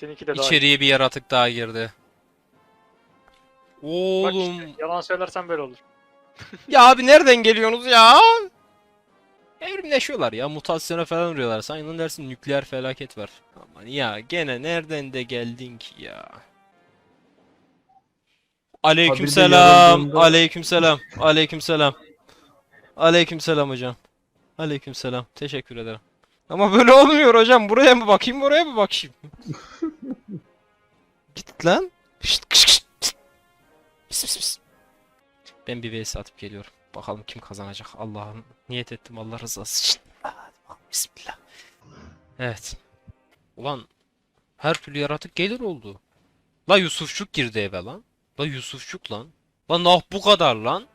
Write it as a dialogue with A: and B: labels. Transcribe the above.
A: Seninki de daha.
B: İçeriye bir yaratık daha girdi.
A: Bak
B: Oğlum.
A: işte, yalan söylersen böyle olur.
B: Ya abi nereden geliyorsunuz ya? Evrimleşiyorlar ya. Mutasyona falan uğruyorlar. Sen dersin nükleer felaket var. Aman ya gene nereden de geldin ki ya? Aleykümselam. Aleykümselam. Aleykümselam. Aleykümselam hocam. Aleykümselam. Teşekkür ederim. Ama böyle olmuyor hocam. Buraya mı bakayım, buraya mı bakayım? Git lan. Şşt, kış, kış. Pis, pis, pis. Ben bir vs atıp geliyorum. Bakalım kim kazanacak. Allah'ım niyet ettim Allah rızası için. Bismillah. Evet. Ulan her türlü yaratık gelir oldu. La Yusufçuk girdi eve lan. La Yusufçuk lan. Lan nah bu kadar lan.